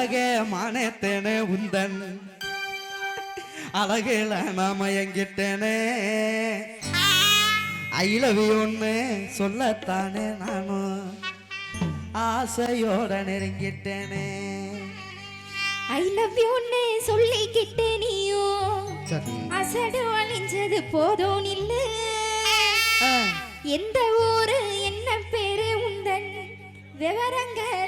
அழகே மானேத்தேனே உந்தன். அழகில நாம எங்கிட்டேனே. ஐ லவ் ஒன்று சொல்லத்தானே நானும் ஆசையோட நெருங்கிட்டேனே. ஐ லவ் யூன்னு சொல்லிக்கிட்டு நீயோ. அசடு அழிஞ்சது போதும் இல்ல. எந்த ஊரு என்ன பேரு உந்தன்? விவரங்களை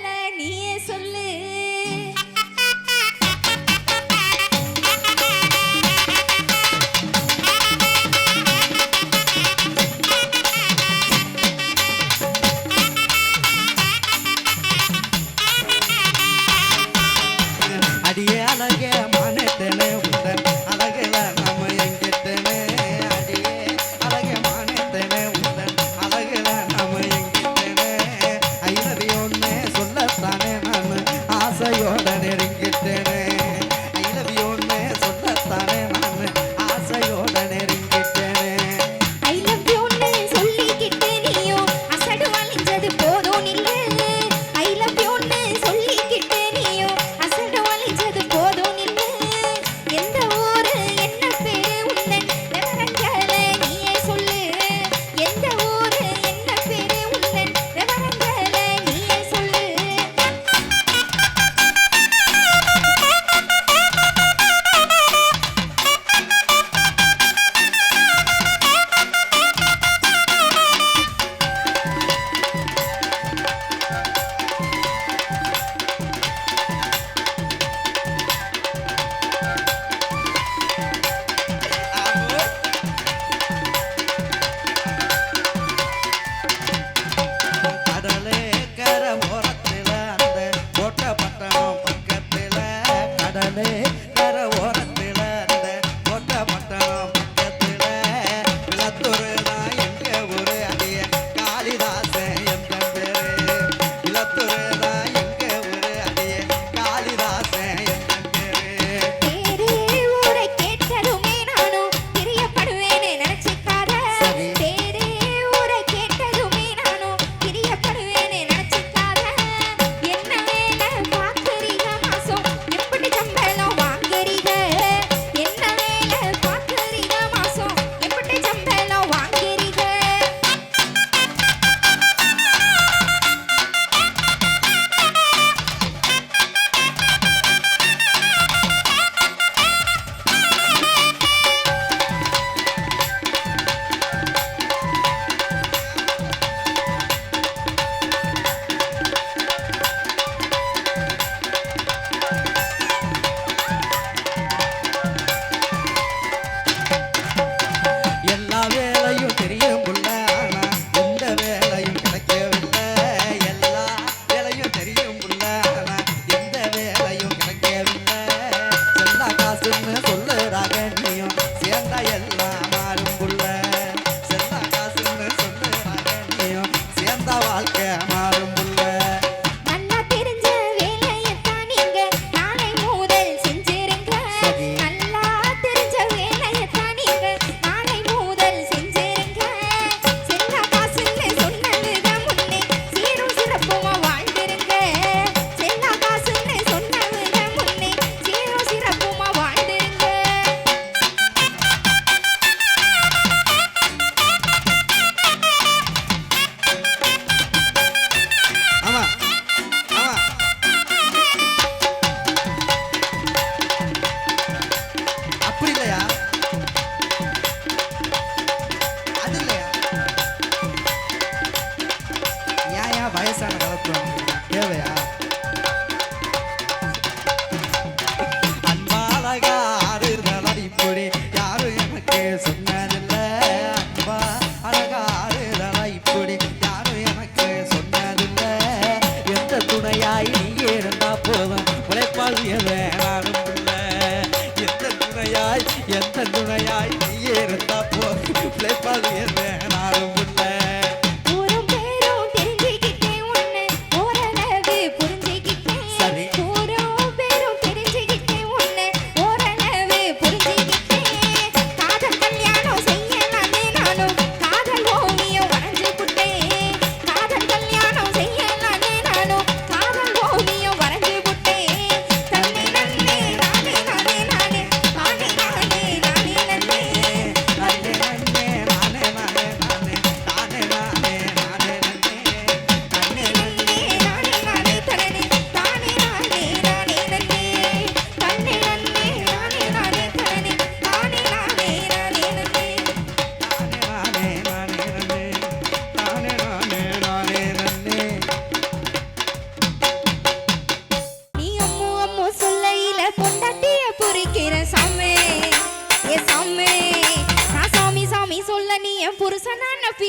tonight.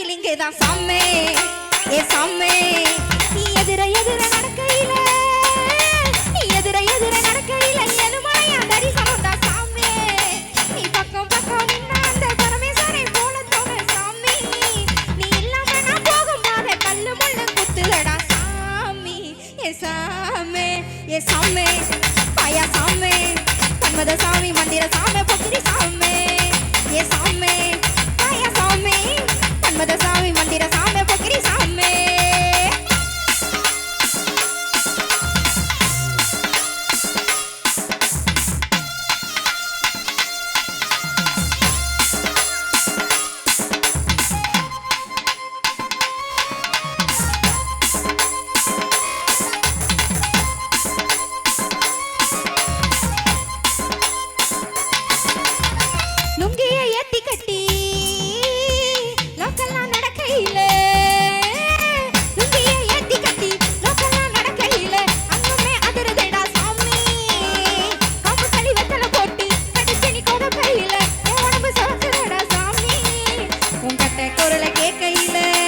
புருஷனான இங்கே தான் சாமே. ஏ சாமே. நீ எதிர எதிர நடக்கையில நீ எதிர எதிர நடக்கையில எலுமலையா தரிசனம் தான் சாமே. நீ பக்கம் பக்கம் நின்னா அந்த பரமேஸ்வரை போல தோண சாமி. நீ இல்லாம நான் போகும் பாதை கல்லு முள்ளு குத்துதடா சாமி. ஏ சாமே ஏ சாமே. பாயா சாமே. சாமி மந்திர சாமி பொக்கிரி சாமி. ஏ சாமி. லுங்கிய ஏத்தி கட்டி. லோக்கல்லாம் நடக்கையில. லுங்கிய ஏத்தி கட்டி. லோக்கல்லாம் நடக்கையில. அங்கமே அதிரதடா சாமி. காம்பு களி வெத்தல போட்டு. கடிச்சு நீ கொட கையில உடம்பு சவக்குதடா சாமி. உன் கட்ட குரலை கேட்கையில.